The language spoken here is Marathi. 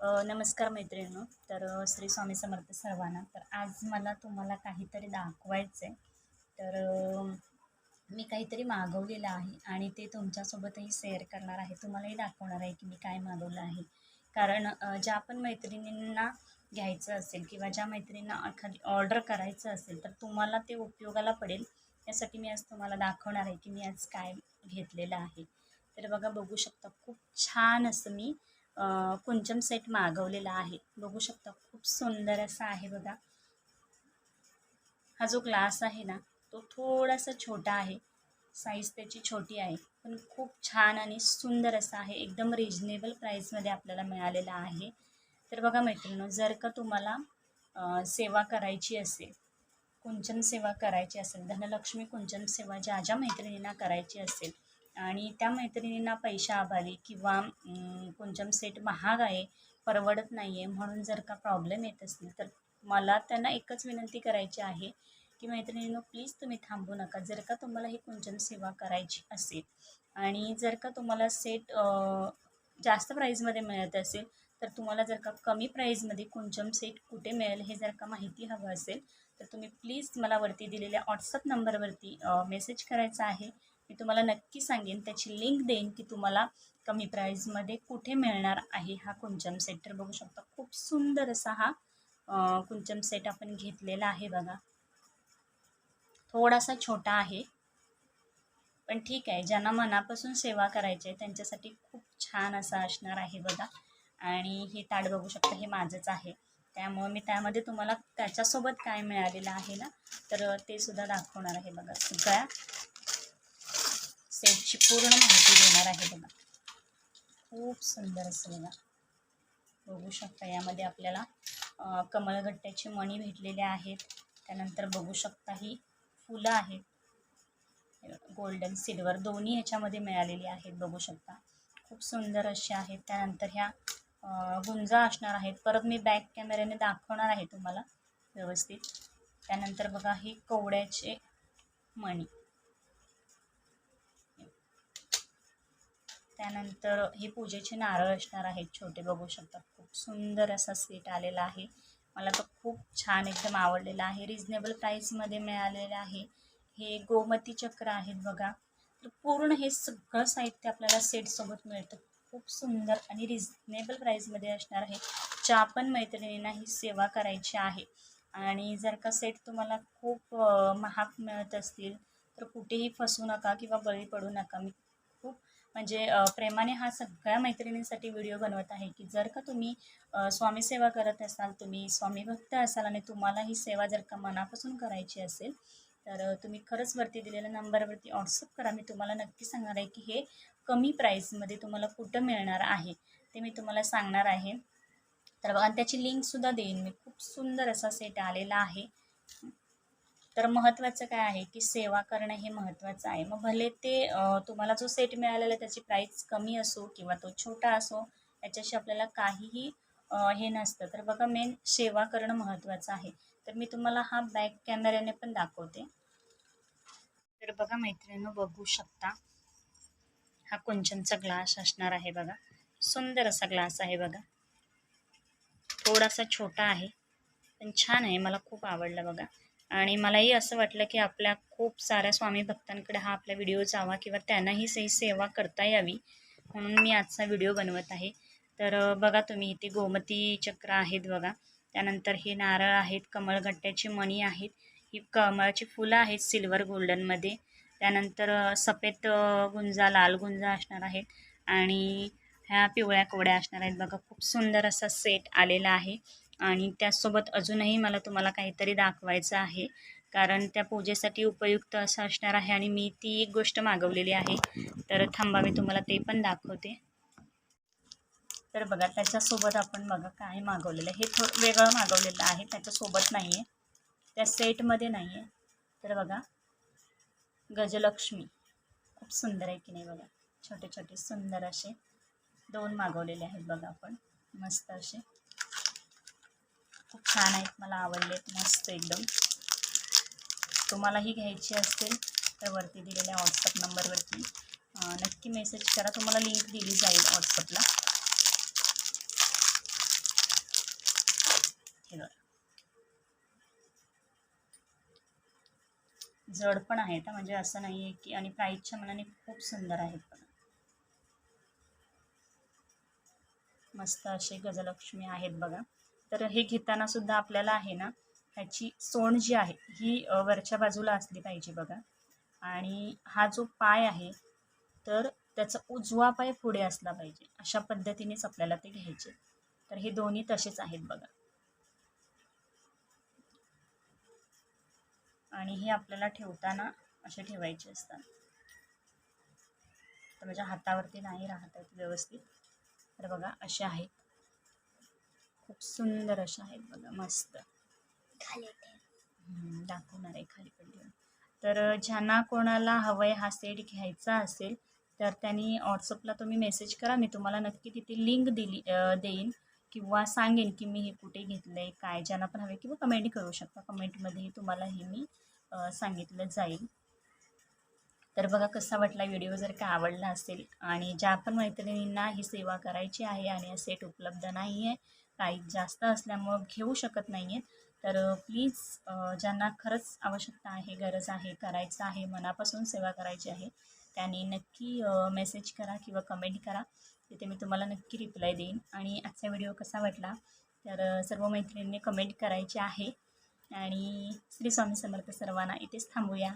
नमस्कार मैत्रिणी तर श्री स्वामी समर्थ सर्वांना. तर आज मला तुम्हाला काहीतरी दाखवायचं आहे तर मी काहीतरी मागवलेलं आहे आणि ते तुमच्यासोबतही शेअर करणार आहे. तुम्हालाही दाखवणार आहे की मी काय मागवलं आहे. कारण ज्या पण मैत्रिणींना घ्यायचं असेल किंवा ज्या मैत्रिणींना एखादी ऑर्डर करायचं असेल तर तुम्हाला ते उपयोगाला पडेल. यासाठी मी आज तुम्हाला दाखवणार आहे की मी आज काय घेतलेलं आहे. तर बघा बघू शकता. खूप छान असं मी कुंचम सेट मागवलेला आहे. बघू शकता खूप सुंदर असा आहे बघा. हा जो ग्लास आहे ना तो थोडासा छोटा आहे. साईज त्याची छोटी आहे. पण खूप छान आणि सुंदर असा आहे. एकदम रिजनेबल प्राईसमध्ये आपल्याला मिळालेला आहे. तर बघा मैत्रिणी जर का तुम्हाला सेवा करायची असेल कुंचन सेवा करायची असेल धनलक्ष्मी कुंचन सेवा ज्या ज्या मैत्रिणींना करायची असेल आणि त्या मैत्रिणींना पैशाअभावी किंवा अं, कुंचम सेट महाग आहे परवडत नाही आहे म्हणून जर का प्रॉब्लेम येत असतील तर मला त्यांना एकच विनंती करायची आहे की मैत्रिणींनो प्लीज तुम्ही थांबू नका. जर का तुम्हाला ही कुंचन सेवा करायची असेल आणि जर का तुम्हाला सेट जास्त प्राईजमध्ये मिळत असेल तर तुम्हाला जर का कमी प्राईजमध्ये कुंचम सेट कुठे मिळेल हे जर का माहिती हवं असेल तर तुम्ही प्लीज मला वरती दिलेल्या व्हॉट्सअप नंबरवरती मेसेज करायचा आहे. मी तुम्हाला नक्की सांगेन त्याची लिंक देईन की तुम्हाला कमी प्राईजमध्ये कुठे मिळणार आहे हा कुंचम सेट तर बघू शकता खूप सुंदर असा हा कुंचम सेट आपण घेतलेला आहे बघा. थोडासा छोटा आहे पण ठीक आहे ज्यांना मनापासून सेवा करायची आहे त्यांच्यासाठी खूप छान असा असणार आहे बघा. आणि हे ताट बघू शकता हे माझंच आहे. त्यामुळं मी त्यामध्ये तुम्हाला त्याच्यासोबत काय मिळालेलं आहे ना तर ते सुद्धा दाखवणार आहे बघा. सगळ्या सेटची पूर्ण माहिती देणार आहे बघा. खूप सुंदर असं बघा. बघू शकता यामध्ये आपल्याला कमळगट्ट्याची मणी भेटलेल्या आहेत. त्यानंतर बघू शकता ही फुलं आहेत. गोल्डन सिल्वर दोन्ही ह्याच्यामध्ये मिळालेली आहेत बघू शकता. खूप सुंदर असे आहेत. त्यानंतर ह्या गुंजा असणार आहेत. परत मी बॅक कॅमेऱ्याने दाखवणार आहे तुम्हाला व्यवस्थित. त्यानंतर बघा ही कवड्याचे मणी. त्यानंतर हे पूजेचे नारळ असणार आहेत छोटे बघू शकता. खूप सुंदर असा सेट आलेला आहे. मला तो खूप छान एकदम आवडलेला आहे. रिजनेबल प्राईसमध्ये मिळालेलं आहे. हे गोमती चक्र आहेत बघा. तर पूर्ण हे सगळं साहित्य आपल्याला सेटसोबत मिळतं. खूप सुंदर आणि रिजनेबल प्राईसमध्ये असणार आहे. ज्या पण मैत्रिणींना ही सेवा करायची आहे. आणि जर का सेट तुम्हाला खूप महाग मिळत असतील तर कुठेही फसू नका किंवा बळी पडू नका. मी खूप म्हणजे प्रेमाने हा सगळ्या मैत्रिणींसाठी व्हिडिओ बनवत आहे की जर का तुम्ही स्वामीसेवा स्वामी सेवा करत असाल तुम्ही स्वामी भक्त असाल आणि तुम्हाला ही सेवा जर का मनापासून करायची असेल तर तुम्ही खरंच वरती दिलेल्या नंबरवरती व्हॉट्सअप करा. मी तुम्हाला नक्की सांगणार आहे की हे कमी प्राईसमध्ये तुम्हाला कुठं मिळणार आहे ते मी तुम्हाला सांगणार आहे. तर बघा आणि त्याची लिंकसुद्धा देईन. मी खूप सुंदर असा सेट आलेला आहे. तर महत्त्वाचं काय आहे की सेवा करणं हे महत्त्वाचं आहे. मग भले ते तुम्हाला जो सेट मिळालेला आहे त्याची प्राईस कमी असो किंवा तो छोटा असो याच्याशी आपल्याला काहीही हे नसतं. तर बघा मेन सेवा करणं महत्त्वाचं आहे. तर मी तुम्हाला हा बॅक कॅमेऱ्याने पण दाखवते. तर बघा मैत्रिणीनं बघू शकता. हा कुंचनचा ग्लास असणार आहे बघा. सुंदर असा ग्लास आहे बघा. थोडासा छोटा आहे पण छान आहे. मला खूप आवडला बघा. आणि मलाही असं वाटलं की आपल्या खूप साऱ्या स्वामी भक्तांकडे हा आपला व्हिडिओ जावा किंवा त्यांनाही सही सेवा करता यावी म्हणून मी आजचा व्हिडिओ बनवत आहे. तर बघा तुम्ही इथे गोमती चक्र आहेत बघा. त्यानंतर हे नारळ आहेत कमळगट्ट्याची मणी आहेत ही कमळाची फुलं आहेत सिल्वर गोल्डनमध्ये त्यानंतर सफेद गुंजा लाल गुंजा असणार आहेत आणि ह्या पिवळ्या कोड्या असणार आहेत. बघा खूप सुंदर असा सेट आलेला आहे. आणि त्याचसोबत अजूनही मला तुम्हाला काहीतरी दाखवायचं आहे. कारण त्या पूजेसाठी उपयुक्त असं असणार आहे आणि मी ती एक गोष्ट मागवलेली आहे. तर थांबा मी तुम्हाला ते पण दाखवते. तर बघा त्याच्यासोबत आपण बघा काय मागवलेलं हे थो वेगळं मागवलेलं आहे. त्याच्यासोबत नाही आहे त्या सेटमध्ये नाही आहे तर बघा गजलक्ष्मी. खूप सुंदर आहे की नाही बघा. छोटे छोटे सुंदर असे दोन मागवलेले आहेत बघा आपण. मस्त असे. छान आहेत मला आवडलेत मस्त एकदम. तुम्हालाही घ्यायची असतील तर वरती दिलेल्या व्हॉट्सअप नंबरवरती नक्की मेसेज करा तुम्हाला लिंक दिली जाईल व्हॉट्सअपला जड पण आहेत म्हणजे असं नाही आहे की आणि प्राईजच्या मनाने खूप सुंदर आहेत पण मस्त असे गजलक्ष्मी आहेत बघा. तर हे घेताना सुद्धा आपल्याला आहे ना ह्याची सोंड जी आहे ही वरच्या बाजूला असली पाहिजे बघा. आणि हा जो पाय आहे तर त्याचा उजवा पाय पुढे असला पाहिजे. अशा पद्धतीनेच आपल्याला ते घ्यायचे. तर हे दोन्ही तसेच आहेत बघा. आणि हे आपल्याला ठेवताना असे ठेवायचे असतात. तर माझ्या हातावरती नाही राहत आहेत व्यवस्थित. तर बघा असे आहेत. खूप सुंदर असे आहेत बघा मस्त. खाली दाखवणार आहे खाली पण तर ज्यांना कोणाला हवंय हा सेट घ्यायचा असेल तर त्यांनी व्हॉट्सअपला तुम्ही मेसेज करा मी तुम्हाला नक्की तिथे लिंक दिली देईन किंवा सांगेन की मी हे कुठे घेतलं आहे काय ज्यांना पण हवे किंवा कमेंट करू शकता. कमेंटमध्येही तुम्हाला हे मी सांगितलं जाईल. तर बघा कसा वाटला व्हिडिओ जर का आवडला असेल. आणि ज्या पण मैत्रिणींना ही सेवा करायची आहे आणि हा सेट उपलब्ध नाही आहे प्राईस जास्त असल्यामुळं घेऊ शकत नाही आहेत तर प्लीज ज्यांना खरंच आवश्यकता आहे गरज आहे करायचं आहे मनापासून सेवा करायची आहे त्यांनी नक्की मेसेज करा किंवा कमेंट करा. तिथे मी तुम्हाला नक्की रिप्लाय देईन. आणि आजचा व्हिडिओ कसा वाटला? तर सर्व मैत्रिणींनी कमेंट करायची आहे. आणि श्री स्वामी समर्थ सर्वांना इथेच थांबूया.